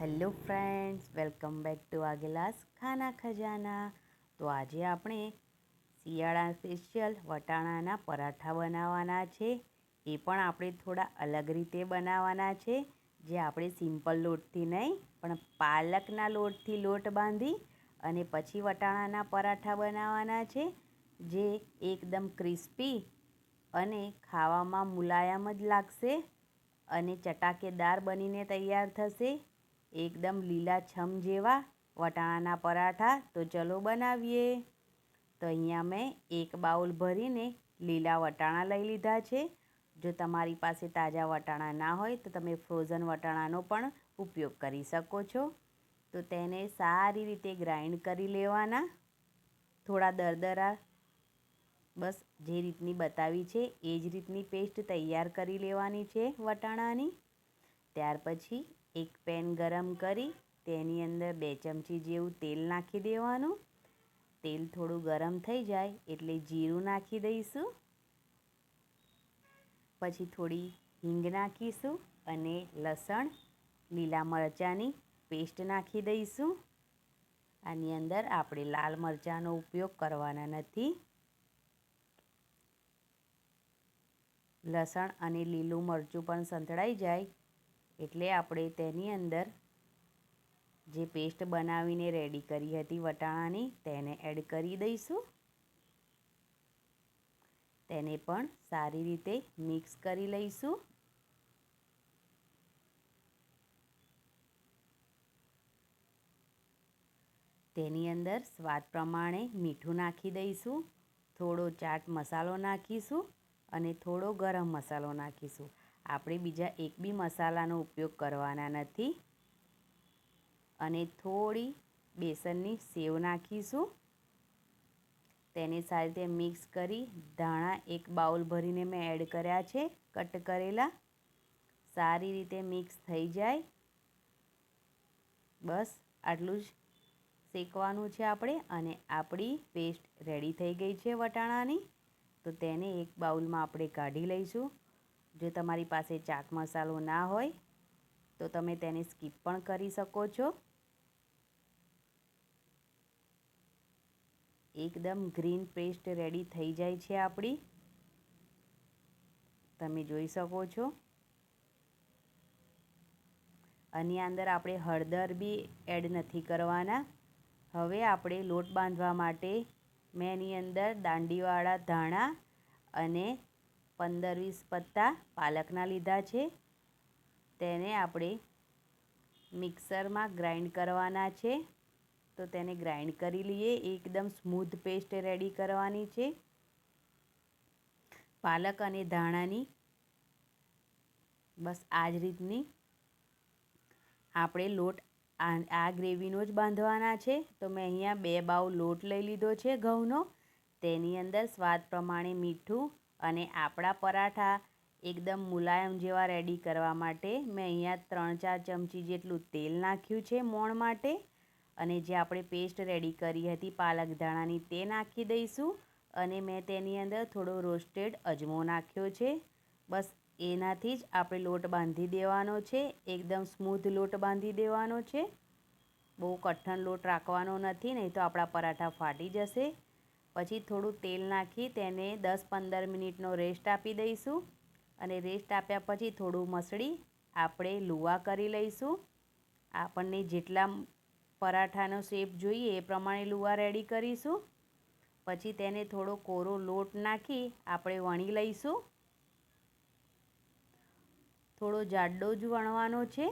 Hello friends, welcome back to આગેલાસ Khana Khazana. તો આજે આપણે શિયાળા સ્પેશિયલ વટાણાના પરાઠા બનાવવાના છે. એ પણ આપણે થોડા અલગ રીતે બનાવવાના છે. જે આપણે સિમ્પલ લોટથી નહીં, પણ પાલકના લોટથી લોટ બાંધી અને પછી વટાણાના પરાઠા બનાવવાના છે. જે એકદમ ક્રિસ્પી અને ખાવામાં મુલાયમ જ લાગશે અને ચટાકેદાર બનીને તૈયાર થશે. એકદમ લીલાછમ જેવા વટાણાના પરાઠા. તો ચલો બનાવીએ. તો અહીંયા મેં એક બાઉલ ભરીને લીલા વટાણા લઈ લીધા છે. જો તમારી પાસે તાજા વટાણા ના હોય તો તમે ફ્રોઝન વટાણાનો પણ ઉપયોગ કરી શકો છો. તો તેને સારી રીતે ગ્રાઇન્ડ કરી લેવાના. થોડા દરદરા બસ જે રીતની બતાવી છે એ જ રીતની પેસ્ટ તૈયાર કરી લેવાની છે વટાણાની. ત્યાર પછી એક પેન ગરમ કરી, તેની અંદર બે ચમચી જેવું તેલ નાખી દેવાનું. તેલ થોડું ગરમ થઈ જાય એટલે જીરું નાખી દઈશું. પછી થોડી હિંગ નાખીશું અને લસણ, લીલા મરચાંની પેસ્ટ નાખી દઈશું. આની અંદર આપણે લાલ મરચાંનો ઉપયોગ કરવાના નથી. લસણ અને લીલું મરચું પણ સંતળાઈ જાય એટલે આપણે તેની અંદર જે પેસ્ટ બનાવીને રેડી કરી હતી વટાણાની, તેને એડ કરી દઈશું. તેને પણ સારી રીતે મિક્સ કરી લઈશું. તેની અંદર સ્વાદ પ્રમાણે મીઠું નાખી દઈશું. થોડો ચાટ મસાલો નાખીશું અને થોડો ગરમ મસાલો નાખીશું. આપણે બીજા એક બી મસાલાનો ઉપયોગ કરવાના નથી. અને થોડી બેસનની સેવ નાખીશું. તેને સારી રીતે મિક્સ કરી ધાણા એક બાઉલ ભરીને મેં એડ કર્યા છે, કટ કરેલા. સારી રીતે મિક્સ થઈ જાય. બસ, આટલું જ શેકવાનું છે આપણે અને આપણી પેસ્ટ રેડી થઈ ગઈ છે વટાણાની. તો તેને એક બાઉલમાં આપણે કાઢી લઈશું. જો તમારી પાસે ચાટ મસાલો ના હોય, તો તમે તેને સ્કીપ પણ કરી શકો છો. એકદમ ગ્રીન પેસ્ટ રેડી થઈ જાય છે આપણી. તમે જોઈ શકો છો. આની અંદર આપણે હળદર બી એડ નથી કરવાના. હવે આપણે લોટ બાંધવા માટે મેં એની અંદર દાંડીવાળા ધાણા અને પંદર વીસ પત્તા પાલકના લીધા છે. તેને આપણે મિક્સરમાં ગ્રાઇન્ડ કરવાના છે. તો તેને ગ્રાઇન્ડ કરી લઈએ. એકદમ સ્મૂથ પેસ્ટ રેડી કરવાની છે. પાલક અને ધાણાની બસ આ જ રીતની આપણે લોટ આ ગ્રેવીનો જ બાંધવાના છે. તો મેં અહીંયા બે બાઉ લોટ લઈ લીધો છે ઘઉંનો. તેની અંદર સ્વાદ પ્રમાણે મીઠું અને આપણા પરાઠા એકદમ મુલાયમ જેવા રેડી કરવા માટે મેં અહીંયા ત્રણ ચાર ચમચી જેટલું તેલ નાખ્યું છે મોણ માટે. અને જે આપણે પેસ્ટ રેડી કરી હતી પાલક ધાણાની તે નાખી દઈશું. અને મેં તેની અંદર થોડો રોસ્ટેડ અજમો નાખ્યો છે. બસ એનાથી જ આપણે લોટ બાંધી દેવાનો છે. એકદમ સ્મૂથ લોટ બાંધી દેવાનો છે. બહુ કઠણ લોટ રાખવાનો નથી, નહીં તો આપણા પરાઠા ફાટી જશે. પછી થોડું તેલ નાખી તેને દસ પંદર મિનિટનો રેસ્ટ આપી દઈશું. અને રેસ્ટ આપ્યા પછી થોડું મસળી આપણે લુવા કરી લઈશું. આપણને જેટલા પરાઠાનો શેપ જોઈએ એ પ્રમાણે લુવા રેડી કરીશું. પછી તેને થોડો કોરો લોટ નાખી આપણે વણી લઈશું. થોડો જાડો જ વણવાનો છે.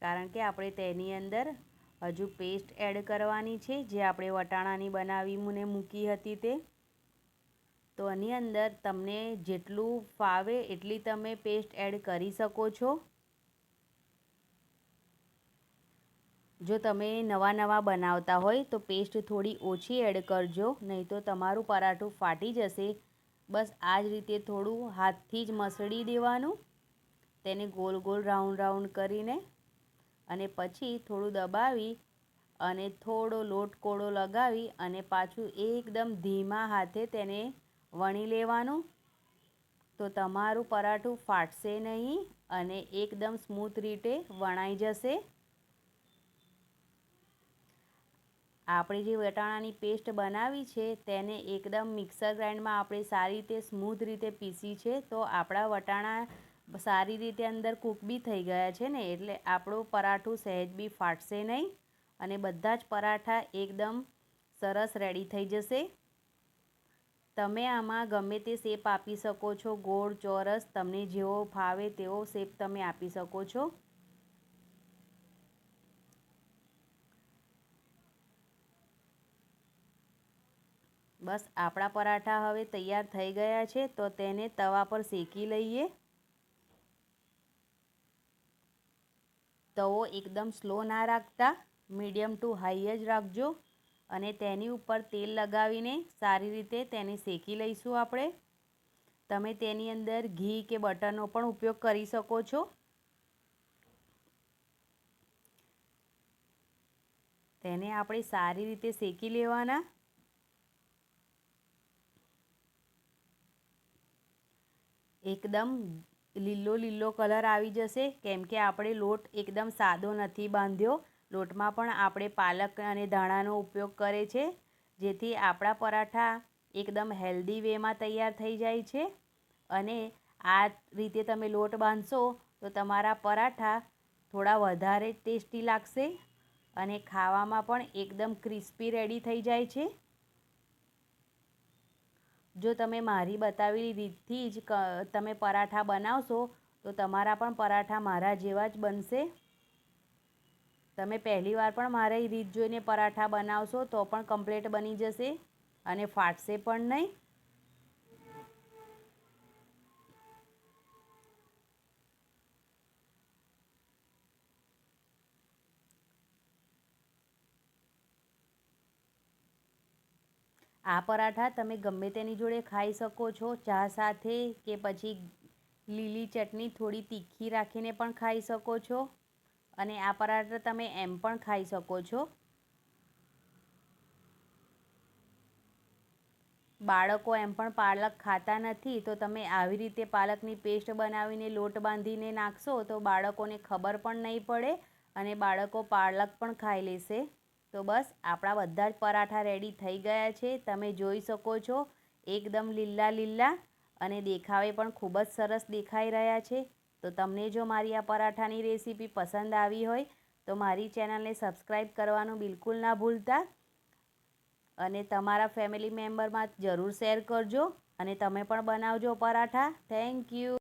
કારણ કે આપણે તેની અંદર હજુ પેસ્ટ એડ કરવાની છે. જે આપણે વટાણાની બનાવી મને મૂકી હતી તે. તો આની અંદર તમને જેટલું ફાવે એટલી તમે પેસ્ટ એડ કરી શકો છો. જો તમે નવા નવા બનાવતા હોય તો પેસ્ટ થોડી ઓછી એડ કરજો. નહીં તો તમારું પરાઠું ફાટી જશે. બસ આ જ રીતે થોડું હાથથી જ મસળી દેવાનું. તેને ગોલ ગોલ રાઉન્ડ રાઉન્ડ કરીને અને પછી થોડું દબાવી અને થોડો લોટ કોળો લગાવી અને પાછું એકદમ ધીમા હાથે તેને વણી લેવાનું. તો તમારું પરાઠું ફાટશે નહીં અને એકદમ સ્મૂથ રીતે વણાઈ જશે. આપણે જે વટાણાની પેસ્ટ બનાવી છે તેને એકદમ મિક્સર ગ્રાઇન્ડમાં આપણે સારી રીતે સ્મૂથ રીતે પીસી છે. તો આપણા વટાણા સારી રીતે અંદર કૂક બી થઈ ગયા છે ને, એટલે આપણું પરાઠું સહેજ બી ફાટશે નહીં અને બધા જ પરાઠા એકદમ સરસ રેડી થઈ જશે. તમે આમાં ગમે તે શેપ આપી શકો છો, ગોળ, ચોરસ, તમને જેવો ફાવે તેવો શેપ તમે આપી શકો છો. બસ આપણા પરાઠા હવે તૈયાર થઈ ગયા છે, તો તેને તવા પર શેકી લઈએ. તવો એકદમ સ્લો ના રાખતા મીડિયમ ટુ હાઈ જ રાખજો અને તેની ઉપર તેલ લગાવીને સારી રીતે તેને શેકી લઈશું આપણે. તમે તેની અંદર ઘી કે બટરનો પણ ઉપયોગ કરી શકો છો. તેને આપણે સારી રીતે શેકી લેવાના. એકદમ લીલો લીલો કલર આવી જશે. કેમ કે આપણે લોટ એકદમ સાદો નથી બાંધ્યો. લોટમાં પણ આપણે પાલક અને ધાણાનો ઉપયોગ કરે છે. જેથી આપણા પરાઠા એકદમ હેલ્ધી વેમાં તૈયાર થઈ જાય છે. અને આ રીતે તમે લોટ બાંધશો તો તમારા પરાઠા થોડા વધારે ટેસ્ટી લાગશે. અને ખાવામાં પણ એકદમ ક્રિસ્પી રેડી થઈ જાય છે. જો તમે મારી બતાવેલી રીતથી જ તમે પરાઠા બનાવશો, તો તમારા પણ પરાઠા મારા જેવા જ બનશે. તમે પહેલીવાર પણ મારી રીત જોઈને પરાઠા બનાવશો તો પણ કમ્પ્લેટ બની જશે અને ફાટશે પણ નહીં. આ પરાઠા તમે ગમે તેની જોડે ખાઈ શકો છો. ચા સાથે કે પછી લીલી ચટણી થોડી તીખી રાખીને પણ ખાઈ શકો છો. અને આ પરાઠા તમે એમ પણ ખાઈ શકો છો. બાળકો એમ પણ પાલક ખાતા નથી. તો તમે આવી રીતે પાલકની પેસ્ટ બનાવીને લોટ બાંધીને નાખશો તો બાળકોને ખબર પણ નહીં પડે અને બાળકો પાલક પણ ખાઈ લેશે. તો બસ, આપણા બધા જ પરાઠા રેડી થઈ ગયા છે. તમે જોઈ શકો છો, એકદમ લીલા લીલા અને દેખાવે પણ ખૂબ જ સરસ દેખાઈ રહ્યા છે. તો તમને જો મારી આ પરાઠાની રેસીપી પસંદ આવી હોય, તો મારી ચેનલને સબસ્ક્રાઈબ કરવાનું બિલકુલ ના ભૂલતા. અને તમારા ફેમિલી મેમ્બરમાં જરૂર શેર કરજો અને તમે પણ બનાવજો પરાઠા. Thank you